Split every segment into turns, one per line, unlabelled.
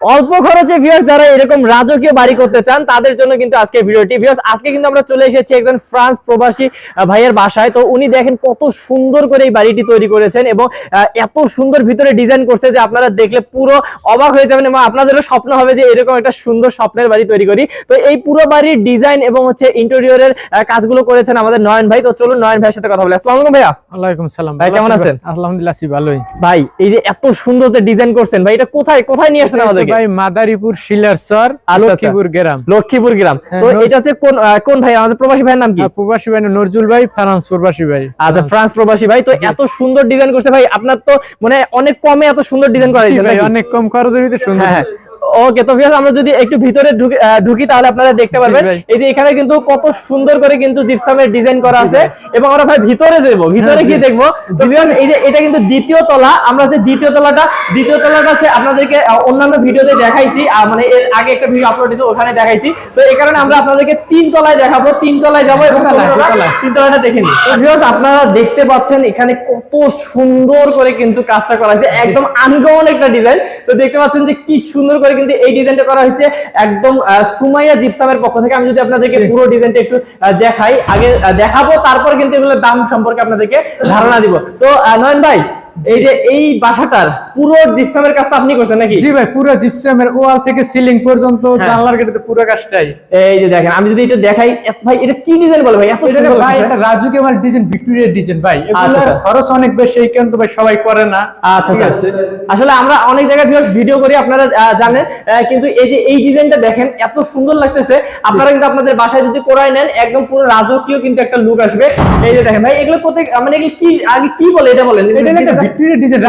অল্প খরচে ভিউয়ার্স যারা এরকম রাজকীয় বাড়ি করতে চান তাদের জন্য কিন্তু আজকে ভিডিওটি। ভিউয়ার্স আজকে কিন্তু আমরা চলে এসেছি একজন ফ্রান্স প্রবাসী ভাইয়ের বাসায়। তো উনি দেখেন কত সুন্দর করে এই বাড়িটি তৈরি করেছেন এবং এত সুন্দর ভিতরে ডিজাইন করছে যে আপনারা দেখলে পুরো অবাক হয়ে যাবেন এবং আপনাদেরও স্বপ্ন হবে যে এরকম একটা সুন্দর স্বপ্নের বাড়ি তৈরি করি। তো এই পুরো বাড়ির ডিজাইন এবং হচ্ছে ইন্টেরিয়রের কাজগুলো করেছেন আমাদের নয়ন ভাই। তো চলুন নয়ন ভাইয়ের সাথে কথা বলি। আসসালামু আলাইকুম ভাইয়া।
ওয়ালাইকুম সালাম।
ভাই, কেমন
আছেন? আলহামদুলিল্লাহ ভালোই।
ভাই এই যে এত সুন্দর যে ডিজাইন করছেন ভাই এটা কোথায় কোথায় নিয়ে আসছেন আমাদেরকে?
ভাই মাদারীপুর শিলারচর
আচ্ছা।
লক্ষ্মীপুর গ্রাম।
লক্ষ্মীপুর গ্রাম।
হ্যাঁ,
তো এটা হচ্ছে কোন কোন ভাই? আমাদের প্রবাসী ভাইয়ের নাম কি?
প্রবাসী ভাই নজরুল ভাই ফ্রান্স প্রবাসী ভাই।
আচ্ছা ফ্রান্স। প্রবাসী ভাই। তো এত সুন্দর ডিজাইন করছে ভাই। আপনার তো মানে অনেক কমে এত সুন্দর ডিজাইন করা হয়েছে
ভাই অনেক কম খরচের ভিতরে সুন্দর।
হ্যাঁ। ওকে তো ভিউয়ার্স আমরা যদি একটু ভিতরে ঢুকি তাহলে আপনারা দেখতে পারবেন। এই যে এখানে কিন্তু কত সুন্দর করে কিন্তু জিপসামের ডিজাইন করা আছে এবং আমরা ভাই ভিতরে যাব ভিতরে
হ্যাঁ,
গিয়ে। দেখব। তো ভিউয়ার্স এই যে এটা কিন্তু দ্বিতীয় তলা। আমরা যে দ্বিতীয় তলাটা দ্বিতীয় তলাটা হচ্ছে আপনাদেরকে অন্যান্য ভিডিওতে দেখাইছি আর মানে এর আগে একটা ভিডিও আপলোড হয়েছে ওখানে দেখাইছি। তো এই কারণে আমরা আপনাদেরকে তিন তলায় দেখাবো তিন তলায় যাব এবং। তিন তলাটা দেখে নিই। তো ভিউয়ার্স আপনারা দেখতে পাচ্ছেন এখানে কত সুন্দর করে কিন্তু কাজটা করা হয়েছে। একদম আনকমন একটা ডিজাইন তো দেখতে পাচ্ছেন যে কি সুন্দর করে কিন্তু এই ডিজাইনটা করা হয়েছে একদম আহ, সুমাইয়া জিপসামের পক্ষ থেকে আমি যদি আপনাদেরকে। পুরো ডিজাইনটা একটু দেখাই আগে দেখাবো তারপর কিন্তু এগুলোর দাম সম্পর্কে আপনাদেরকে ধারণা দিব তো নয়ন ভাই এই যে এই বাসাটার পুরো জিপসামের কাজটা আপনি করছেন নাকি?
জি ভাই পুরো জিপসামের ওয়াল থেকে সিলিং পর্যন্ত
হ্যাঁ।
জানলার গেটে পুরো কাজটাই।
এই যে দেখেন আমি যদি এটা দেখাই ভাই এটা কি ডিজাইন বলে ভাই? এত সুন্দর
ভাই। এটা রাজুকে আমার ডিজাইন ভিক্টোরিয়া ডিজাইন ভাই।
আচ্ছা,
এগুলোর
আচ্ছা।
খরচ অনেক বেশি এই কারণে ভাই সবাই করে না।
আচ্ছা আচ্ছা। আসলে আমরা অনেক জায়গায় ভিডিও করি আপনারা জানেন। কিন্তু এই যে এই ডিজাইনটা দেখেন এত সুন্দর লাগতেছে। আপনারা কিন্তু আপনাদের বাসায় যদি করাই নেন একদম পুরো রাজকীয় কিন্তু একটা লুক আসবে। এই যে দেখেন ভাই এগুলো কোথায় মানে এগুলো কি আগে কি বলে এটা বলেন।
এটা ডিজাইন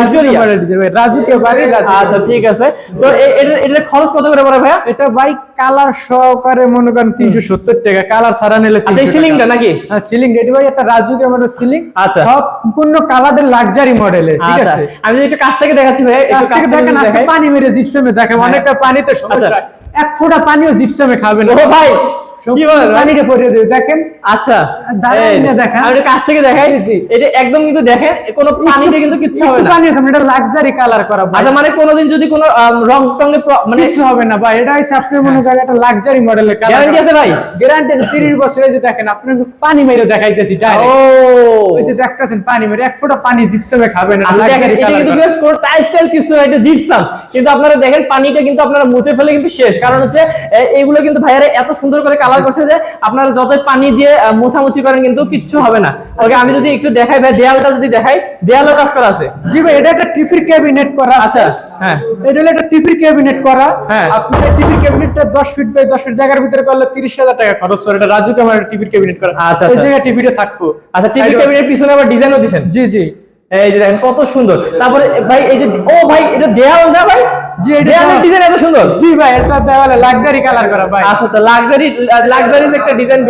রাজুকে বাড়ি
আচ্ছা ঠিক আছে। তো এ- এটা খরচ কত করে পড়ে ভাইয়া?
এটা ভাই কালার সহকারে মনে করেন তিনশো সত্তর টাকা কালার ছাড়া নিলে
আচ্ছা সিলিংটা নাকি?
হ্যাঁ সিলিং রেডি ভাই একটা রাজুকে আমাদের সিলিং
আচ্ছা।
সম্পূর্ণ কালারের লাক্সারি ঠিক
আচ্ছা।
আছে?
আমি একটু কাছ থেকে দেখাচ্ছি ভাই
কাছ থেকে
থেকে
দেখেন আজকে পানি মেরে জিপসামে দেখেন
হ্যাঁ।
অনেকটা পানিতে সমস্যা। এক ফোঁটা পানিও জিপসামে খাবে না।
ও ভাই
দেখেন।
আচ্ছা
দাঁড়ান
এই,
না দেখান।
আমি কাছ থেকে দেখাই। এটা একদম কিন্তু দেখেন কোনো পানিতে কিন্তু কিচ্ছু হবে না।
পানি এটা লাক্সারি কালার করা
আচ্ছা মানে কোনোদিন যদি কোনো আম, রং টঙ্গে মানে
কিছু হবে না ভাই এটা হচ্ছে আপনি মনে করেন লাক্সারি মডেলের কালার
গ্যারান্টি আছে ভাই?
গ্যারান্টি 30 বছরে যে দেখেন আপনি পানি মেরে দেখাইতেছি ডাইরেক্ট দেখতেছেন পানি মেরে এক ফোঁটা পানি জিপসামে খাবে না।
এটা কিন্তু বেশ কোন টাইস টাইস কিছু এটা জিপসাম। কিন্তু আপনারা দেখেন পানিটা কিন্তু আপনারা মুছে ফেলে কিন্তু শেষ। কারণ হচ্ছে এগুলো কিন্তু ভাইয়ারা এত সুন্দর করে কালার করছে যে আপনারা যতই পানি দিয়ে মোছামুছি করেন কিন্তু কিচ্ছু হবে না। ওকে আমি যদি একটু দেখাই ভাই দেয়ালটা যদি দেখাই দেয়ালও কাজ করা আছে।
জি ভাই এটা একটা টিপির ক্যাবিনেট করা আছে।
আচ্ছা। হ্যাঁ।
এটা হলো একটা টিভি ক্যাবিনেট করা।
হ্যাঁ।
আপনি টিভি ক্যাবিনেটটা 10 ফিট বাই 10 ফিট জায়গার ভিতরে করলে 30000 টাকা খরচ করে। এটা রাজুকে আমার টিভি ক্যাবিনেট করা।
আচ্ছা,
এই
আচ্ছা।
জায়গায় টিভিটা থাকব।
আচ্ছা টিভি ক্যাবিনেট পিছনে আবার ডিজাইনও দিচ্ছেন
জি জি।
এই যে দেখেন কত সুন্দর। তারপরে ভাই এই যে ও ভাই এটা দেয়াল না ভাই?
জি, এটা
দেয়ালের ডিজাইন এত সুন্দর?
জি ভাই এটা দেওয়ালে লাক্সারি কালার করা ভাই।
আচ্ছা আচ্ছা লাক্সারি লাক্সারি একটা ডিজাইন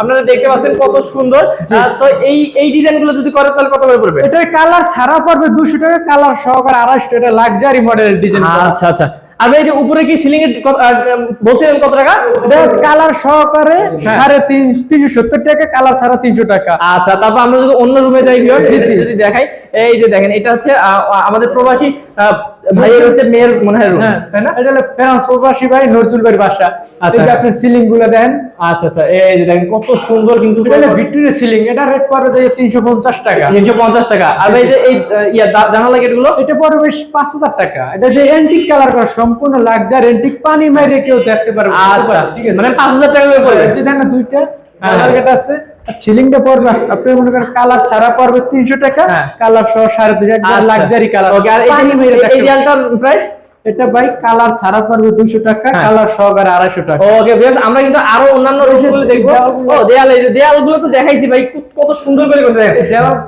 আপনারা দেখতে পাচ্ছেন কত সুন্দর। তো এই এই ডিজাইনগুলো যদি করে তাহলে কত করে পড়বে?
এটা কালার ছাড়া পড়বে 200 টাকা কালার সহকারে 250 এটা লাক্সারি মডেলের ডিজাইন
আচ্ছা আচ্ছা। আর ভাই এই যে উপরে কি সিলিং এর বলছিলেন কত টাকা
এটা কালার সহকারে
হ্যাঁ।
সাড়ে তিন তিনশো সত্তর টাকা কালার ছাড়া তিনশো টাকা
আচ্ছা তারপর আমরা যদি অন্য রুমে যাই। যদি দেখাই এই যে দেখেন এটা হচ্ছে আহ, আমাদের প্রবাসী আহ, ভাইয়ের হচ্ছে মেয়ের মনে হয় রুম। তাই না?
এটা হলো ফ্রান্স প্রবাসী ভাই নজরুল ভাইয়ের বাসা। এই যে আপনি সিলিংগুলো দেন
আচ্ছা আচ্ছা এই যে দেখেন কত সুন্দর কিন্তু
এটা হলো ভিক্টোরিয়া সিলিং এটা রেট পড়বে যে তিনশো পঞ্চাশ টাকা।
তিনশো পঞ্চাশ টাকা। আর ভাই যে এই ইয়া জানালা গেটগুলো
এটা পড়বে বেশ পাঁচ হাজার টাকা। এটা যে অ্যান্টিক কালার করা সম্পূর্ণ লাক্সার অ্যান্টিক পানি মাইরে কেউ দেখতে পারবে না।
আচ্ছা
ঠিক আছে?
মানে পাঁচ হাজার টাকা করে পড়বে
এই না দুইটা
হ্যাঁ।
কালার গেট আছে। সিলিংটা পড়বে আপনি মনে করেন কালার ছাড়া পড়বে তিনশো টাকা
হ্যাঁ।
কালার সহ সাড়ে দুই হাজার লাক্সারি কালার
ওকে এই প্রাইস
এটা ভাই কালার ছাড়া পড়বে টাকা
হ্যাঁ।
কালার সহকারে টাকা।
ওকে বেশ আমরা কিন্তু আরও অন্যান্য দেখব। ও দেয়াল এই দেয়ালগুলো তো দেখাইছি ভাই কত- সুন্দর করে করছে দেখেন।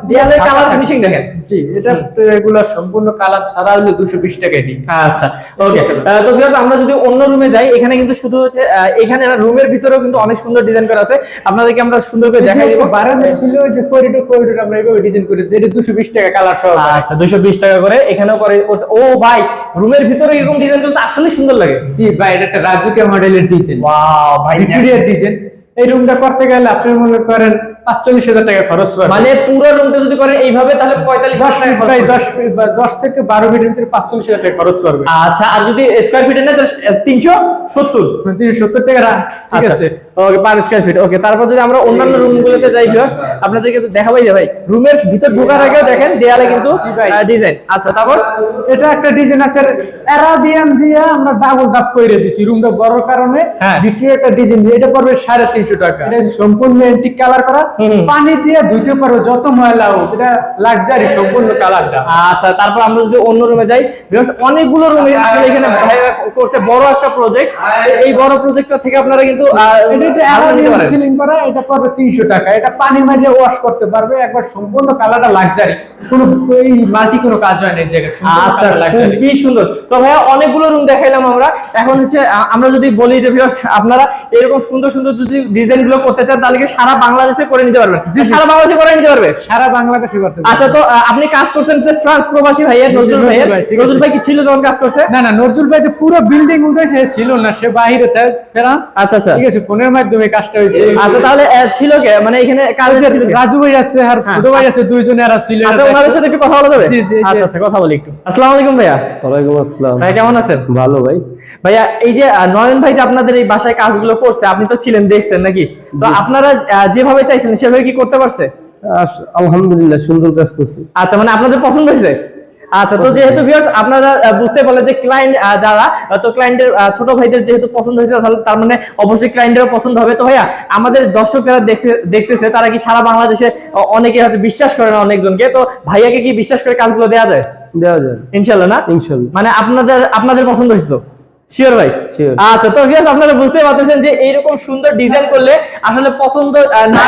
দেয়ালের কালার ফিনিশিং দেখেন।
জি এটা রেগুলার সম্পূর্ণ কালার ছাড়া হলে বিশ দিই
আচ্ছা ওকে। তো ভিউয়ার্স আমরা যদি অন্য রুমে যাই এখানে কিন্তু শুধু হচ্ছে এখানে রুমের ভিতরেও কিন্তু অনেক সুন্দর ডিজাইন করা আছে। আপনাদেরকে আমরা সুন্দর করে দেখাই দিব।
বারান্দা ছিল যে করিডোর করিডোর আমরা এইভাবে ডিজাইন করে। এটা দুশো বিশ টাকা কালার সহ
আচ্ছা দুশো বিশ টাকা করে এখানেও করে। ও ভাই রুমের ভিতরে এরকম ডিজাইন করতে আসলে সুন্দর লাগে।
জি ভাই এটা একটা রাজকীয় মডেলের ডিজাইন
ওয়াও ভাই
ভিক্টোরিয়ার ডিজাইন এই রুমটা করতে গেলে আপনি মনে করেন পাঁচচল্লিশ হাজার টাকা খরচ
মানে পুরো রুমটা যদি করেন এইভাবে তাহলে পঁয়তাল্লিশ
দশ থেকে বারো ফিটের ভিতরে পাঁচচল্লিশ হাজার টাকা খরচ
আচ্ছা আর যদি স্কোয়ার ফিটে নেয় তিনশো সত্তর।
তিনশো সত্তর টাকা ঠিক
আচ্ছা।
আছে।
ওকে পার স্কয়ার ফিট ওকে তারপর যদি আমরা অন্যান্য যাই ভিউয়ার্স আপনাদেরকে তো দেখাবাই ভাই রুমের ভিতর ঢোকার আগেও দেখেন দেয়ালে কিন্তু ডিজাইন আচ্ছা তারপর?
এটা একটা ডিজাইন আছে অ্যারাবিয়ান দিয়ে আমরা ডাবল ডাব করে দিছি রুমটা বড় কারণে
হ্যাঁ।
বিক্রি একটা ডিজাইন দিয়ে এটা পড়বে সাড়ে তিনশো টাকা। এটা সম্পূর্ণ এন্টিক কালার করা। পানি দিয়ে ধুইতে পারো যত ময়লা হোক এটা লাক্সারি সম্পূর্ণ কালারটা
আচ্ছা তারপর আমরা যদি অন্য রুমে যাই অনেকগুলো রুমে আসলে এখানে করছে বড় একটা প্রজেক্ট এই বড় প্রজেক্টটা থেকে আপনারা কিন্তু।
সিলিং করা এটা পড়বে তিনশো টাকা। এটা পানি মারিয়ে ওয়াশ করতে পারবে একবার সম্পূর্ণ কালারটা লাক্সারি কোনো এই মাল্টি কোনো কাজ হয় না এই জায়গায়
আচ্ছা। খুবই সুন্দর। তো ভাইয়া অনেকগুলো রুম দেখাইলাম আমরা। এখন হচ্ছে আমরা যদি বলি যে আপনারা এরকম সুন্দর সুন্দর যদি ডিজাইনগুলো করতে চান তাহলে কি সারা বাংলাদেশে করে নিতে পারবেন। সারা বাংলাদেশে করে নিতে পারবে।
সারা বাংলাদেশে করতে
আচ্ছা তো আপনি কাজ করছেন যে ফ্রান্স প্রবাসী ভাইয়ের নজরুল ভাইয়ের।
ভাই,
নজরুল ভাই কি ছিল যখন কাজ করছে?
না না নজরুল ভাই যে পুরো বিল্ডিং উঠেছে ছিল না সে বাইরে ফেরান্স?
আচ্ছা আচ্ছা।
ঠিক আছে ফোনের মাধ্যমে কাজটা হয়েছে।
আচ্ছা তাহলে ছিল কে? মানে এখানে কাজ ছিল
রাজু ভাই আছে আর ছোট ভাই আছে দুইজনে আর ছিল।
আচ্ছা ওনাদের সাথে একটু কথা বলা যাবে?
জি, জি, জি।
আচ্ছা আচ্ছা কথা বলি একটু। আসসালামু আলাইকুম ভাইয়া।
ওয়ালাইকুম আসসালাম।
ভাই কেমন আছেন?
ভালো ভাই।
ভাইয়া এই যে নয়ন ভাই যে আপনাদের এই বাসায় কাজগুলো করছে আপনি তো ছিলেন দেখছেন নাকি? তো আপনারা যেভাবে চাইছেন সেভাবে কি করতে পারছে?
আলহামদুলিল্লাহ সুন্দর কাজ করছি।
আচ্ছা মানে আপনাদের পছন্দ হয়েছে? আচ্ছা তো যেহেতু ভিউয়ার্স আপনারা বুঝতে পারলেন যে ক্লায়েন্ট যারা তো ক্লায়েন্টের ছোট ভাইদের যেহেতু পছন্দ হয়েছে তাহলে তার মানে অবশ্যই ক্লায়েন্টেরও পছন্দ হবে। তো ভাইয়া আমাদের দর্শক যারা দেখতেছে তারা কি সারা বাংলাদেশে অনেকে হয়তো বিশ্বাস করে না অনেকজনকে তো ভাইয়াকে কি বিশ্বাস করে কাজগুলো দেওয়া যায়?
দেওয়া যায়।
ইনশাল্লাহ না?
ইনশাল্লাহ।
মানে আপনাদের আপনাদের পছন্দ হয়েছে তো? শিওর ভাই. আচ্ছা তো ভিউয়ার্স আপনারা বুঝতে পারতেছেন যে এইরকম সুন্দর ডিজাইন করলে আসলে পছন্দ না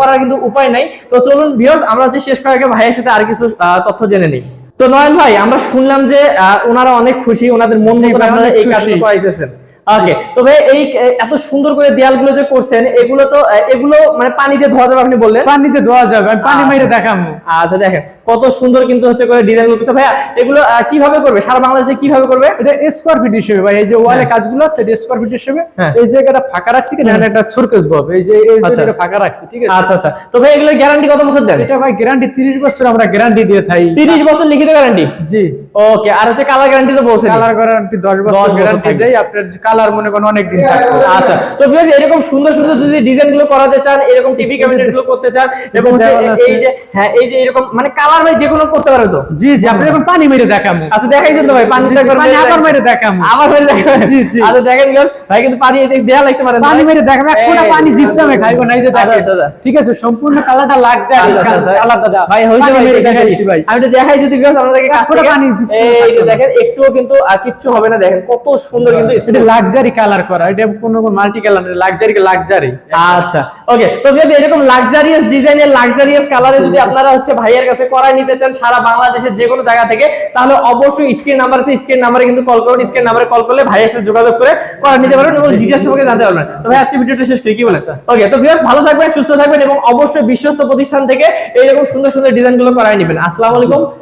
করার কিন্তু উপায় নাই। তো চলুন ভিউয়ার্স আমরা যে শেষ করার আগে ভাইয়ের সাথে আর কিছু আহ, তথ্য জেনে নিই। তো নয়ন ভাই আমরা শুনলাম যে আহ, ওনারা অনেক খুশি ওনাদের মন মতো আপনারা এই কাজটা করাইতেছেন। ওকে তো ভাই এই এত সুন্দর করে দেয়ালগুলো যে করছেন এগুলো তো এগুলো মানে পানি দিয়ে ধোয়া যাবে আপনি বললেন?
পানিতে ধোয়া যাবে আমি পানি
আচ্ছা।
মাইরে দেখাবো।
আচ্ছা দেখেন কত সুন্দর কিন্তু হচ্ছে করে ডিজাইন করতেছে ভাইয়া এগুলো কীভাবে করবে? সারা বাংলাদেশে কীভাবে করবে?
এটা স্কোয়ার ফিট হিসেবে ভাই এই যে ওয়ালে কাজগুলো আছে এটা স্কোয়ার ফিট হিসেবে
হ্যাঁ।
এই জায়গাটা ফাঁকা রাখছি কি না একটা সরকেস বব এই যে এই
আচ্ছা।
জায়গাটা ফাঁকা রাখছি ঠিক আছে?
আচ্ছা আচ্ছা। তো ভাই এগুলো গ্যারান্টি কত বছর দেন?
এটা ভাই গ্যারান্টি 30 বছর আমরা গ্যারান্টি দিয়ে থাকি
তিরিশ বছর লিখিত গ্যারান্টি
জি।
ওকে আর হচ্ছে কালার গ্যারান্টি তো বলছেন
কালার গ্যারান্টি 10
10
বছর গ্যারান্টি দেই আপনার কালার মনে করেন অনেক দিন থাকবে।
আচ্ছা তো ভিউয়ার্স এরকম সুন্দর সুন্দর যদি ডিজাইনগুলো করাতে চান এরকম টিভি ক্যাবিনেটগুলো করতে চান এবং এই যে হ্যাঁ এই যে এরকম মানে কালার ভাই যে কোনো করতে পারবে তো?
জি জি আপনি এখন পানি মেরে দেখাবো
আচ্ছা দেখাই দিন ভাই পানি একবার
পানি আবার। মেরে দেখাবো।
আবার মেরে দেখাবেন?
জি, জি।
আচ্ছা দেখেন viewers, ভাই কিন্তু পানি এই দেয়া লাগতে পারেন
পানি মেরে দেখাবো এক ফোঁটা পানি জিপসামে খাইবো না এই যে
আচ্ছা,
দেখেন।
আচ্ছা, আচ্ছা।
ঠিক আছে সম্পূর্ণ কালারটা
আচ্ছা, আচ্ছা।
কালারটা
ভাই হইছে ভাই আমি তো দেখাই যদি ভিউয়ার্স আপনাদেরকে কাছ
পানি
এই যে দেখেন একটুও কিন্তু আহ, কিচ্ছু হবে না। দেখেন কত সুন্দর কিন্তু
এটা লাক্সারি কালার করা। এটা কোনো মাল্টি কালার লাক্সারি লাক্সারি
আচ্ছা। ওকে তো যদি এরকম লাক্সারিয়াস ডিজাইনের লাক্সারিয়াস কালারে যদি আপনারা হচ্ছে ভাইয়ের কাছে নিতে চান সারা বাংলাদেশের যে কোনো জায়গা থেকে তাহলে অবশ্যই স্ক্রিন নাম্বার আছে স্ক্রিন নাম্বারে কিন্তু কল করুন। স্ক্রিন নাম্বারে কল করলে ভাইয়ের সাথে যোগাযোগ করে করা নিতে পারবেন এবং সম্পর্কে জানতে পারবেন। তো ভাই আজকে ভিডিওটা শেষ কি বলেন? ওকে তো ভিউয়ার্স ভালো থাকবেন সুস্থ থাকবেন এবং অবশ্যই বিশ্বস্ত প্রতিষ্ঠান থেকে এইরকম সুন্দর সুন্দর ডিজাইনগুলো করাই নেবেন। আসসালামু আলাইকুম।